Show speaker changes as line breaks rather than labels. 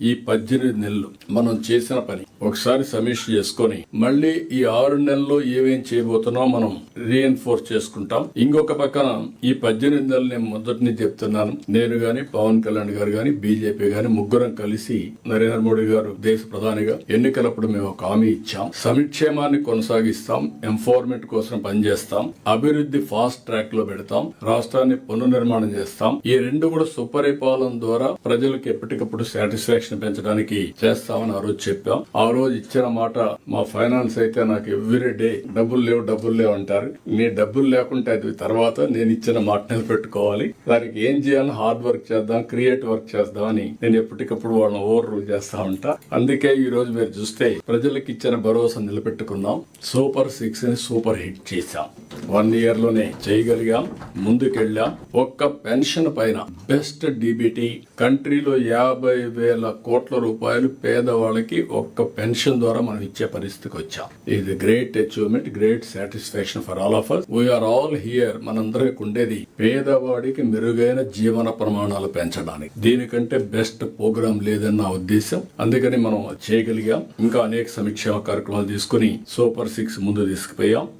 ఈ పద్దెనిమిది నెలలు మనం చేసిన పని. ఒకసారి సమీక్ష చేసుకొని మళ్ళీ ఈ ఆరు నెలల్లో ఏమేం చేయబోతున్నాం మనం రీఎన్ఫోర్స్ చేసుకుంటాం. ఇంకొక పక్కన ఈ పద్దెనిమిది నెలలు నేను మొదటిని చెప్తున్నాను. నేను గాని పవన్ కళ్యాణ్ గారు గాని బీజేపీ గాని ముగ్గురం కలిసి నరేంద్ర మోడీ గారు దేశ ప్రధానిగా ఎన్నికలప్పుడు మేము ఒక హామీ ఇచ్చాం. సంక్షేమాన్ని కొనసాగిస్తాం. ఎంఫోర్మెంట్ కోసం పనిచేస్తాం. అభివృద్ధి ఫాస్ట్ ట్రాక్లో పెడతాం. రాష్ట్రాన్ని పునర్నిర్మాణం చేస్తాం. ఈ రెండు కూడా సుపరిపాలన ద్వారా ప్రజలకు ఎప్పటికప్పుడు సాటిస్ఫాక్షన్ పెంచడానికి చేస్తామని ఆ రోజు చెప్పాం. ఆ రోజు ఇచ్చిన మాట మా ఫైనాన్స్ అయితే నాకు ఎవ్రీ డే డబ్బులు లేవు డబ్బులు లేవు అంటారు. మీ డబ్బులు లేకుంటే అది తర్వాత నేను ఇచ్చిన మాట నిలబెట్టుకోవాలి. దానికి ఏం చేయాలని హార్డ్ వర్క్ చేద్దాం క్రియేట్ వర్క్ చేద్దాం అని నేను ఎప్పటికప్పుడు వాళ్ళని ఓవర్ రూల్ చేస్తా ఉంటా. అందుకే ఈ రోజు మీరు చూస్తే ప్రజలకు ఇచ్చిన భరోసా నిలబెట్టుకున్నాం. సూపర్ సిక్స్ని సూపర్ హిట్ చేశాం. వన్ ఇయర్లోనే చేయగలిగాం ముందుకెళ్ళాం. ఒక్క పెన్షన్ పైన బెస్ట్ డిబిటీ కంట్రీలో యాభై వేల కోట్ల రూపాయలు పేదవాళ్ళకి ఒక్క పెన్షన్ ద్వారా మనం ఇచ్చే పరిస్థితికి వచ్చాం. ఇది great achievement great satisfaction for all of us we are all here మనందరికి ఉండేది పేదవాడికి మెరుగైన జీవన ప్రమాణాలు పెంచడానికి. దీనికంటే బెస్ట్ ప్రోగ్రామ్ లేదని నా ఉద్దేశం. అందుకని మనం చేయగలిగాం. ఇంకా అనేక సమీక్ష కార్యక్రమాలు తీసుకుని సూపర్ సిక్స్ ముందు తీసుకుపోయాం.